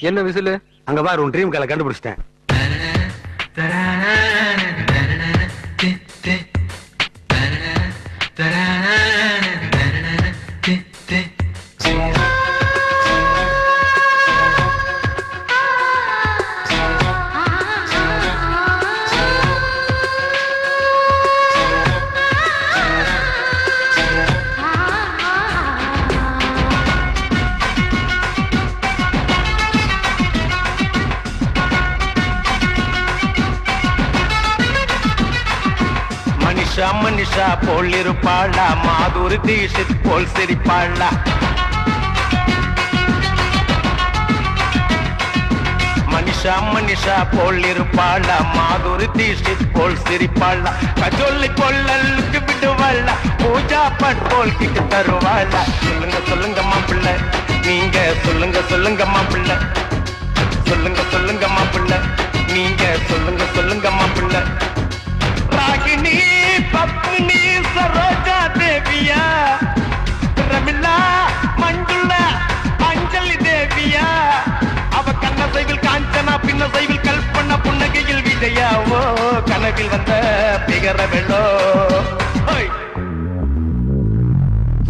என்ன விசிலு அங்க பாரு உன் ட்ரீம் காலை கண்டுபிடிச்சிட்டேன் மனிஷா மனிஷா போல் இருப்பாளா? மாதுரி தீஷித் போல் சிரிப்பாளா? மனிஷா மனிஷா போல் இருப்பாளா? மாதுரி தீஷித் போல் சிரிப்பாளா? கஜோலை கொள்ளலுக்கு விடுவாளா? பூஜா பட் போல் கிட்டு தருவாளா? சொல்லுங்க சொல்லுங்க மாப்பிள்ள. நீங்க சொல்லுங்க சொல்லுங்க மாப்பிள்ள. சொல்லுங்க சொல்லுங்க மாப்பிள்ள. நீங்க சொல்லுங்க சொல்லுங்க மாப்பிள்ள. கனவில் வந்த பிகர வெள்ளோ.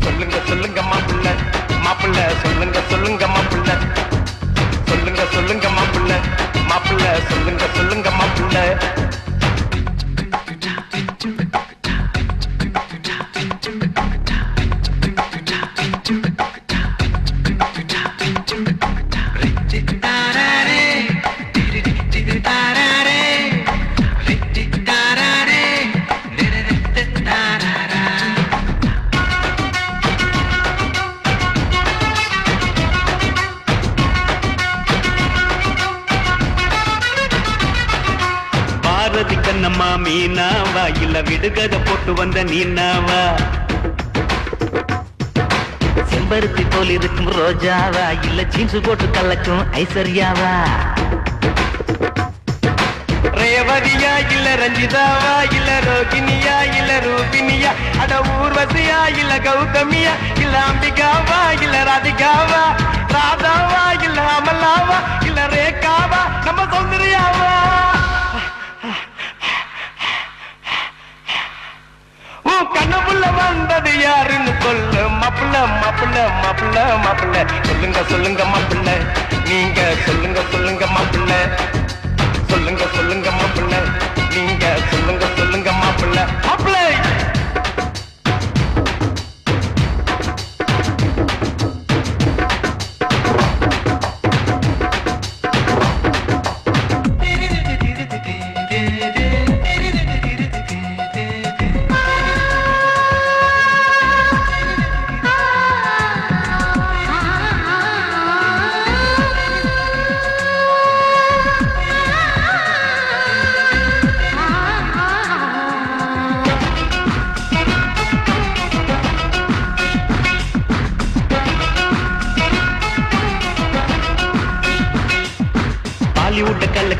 சொல்லுங்க சொல்லுங்க மாப்பிள்ள மாப்பிள்ள சொல்லுங்க. கண்ணம்மா மீனாவா? இல்ல விடுகத போட்டு வந்த நீனாவா? செம்பருத்தி போல் இருக்கும் ரோஜாவா? இல்ல ஜீன்ஸ் போட்டு கலக்கும் ஐஸ்வர்யாவா? ரேவதியா இல்ல ரஞ்சிதாவா? இல்ல ரோகிணியா? இல்ல ரூபினியா அட ஊர்வசியா? இல்ல கௌதமியா? இல்ல அம்பிகாவா? இல்ல ராதிகாவா? ராதாவா? இல்ல அமலாவா? இல்ல ரேகாவா? நம்ம சௌந்தர்யாவா? மாப்பிள்ள மாப்பிள்ள. சொல்லுங்க சொல்லுங்க மாப்பிள்ள. நீங்க சொல்லுங்க சொல்லுங்க மாப்பிள்ள. சொல்லுங்க சொல்லுங்க மாப்பிள்ள. நீங்க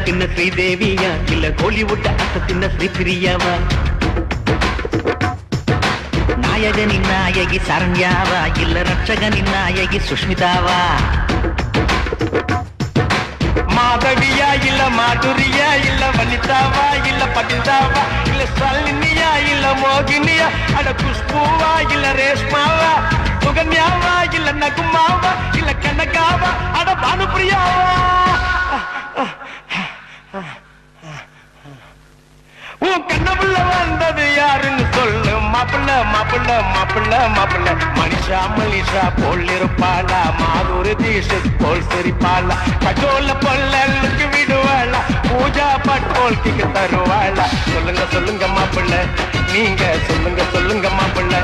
சின்ன ஸ்ரீதேவியா? இல்ல கோலிவுட்ட அசத்தின ஸ்ரீபிரியாவா? நாயகனின் நாயகி சரண்யாவா? இல்ல ரட்சகனின் நாயகி சுஷ்மிதாவா? மாதவியா இல்ல மாதுரியா இல்ல வனிதாவா இல்ல பதிதாவா இல்ல சல்லினியா இல்ல மோகினியா? அட குஷ்பூவா இல்ல ரேஷ்மாவா? சுகன்யாவா இல்ல நகுமாவா? இல்ல மாப்பிள்ள மாப்பிள்ள மாப்பிள்ள. மாப்பிள்ள மனிஷா மலிஷா போல் இருப்பாளா? மாதுரி தீஷத் போல் சிரிப்பாளா? கஜோல பொல்லலுக்கு விடுவாளா? பூஜா பட் போல் கிக்கு தருவாளா? சொல்லுங்க சொல்லுங்க மாப்பிள்ள. நீங்க சொல்லுங்க சொல்லுங்க மாப்பிள்ள.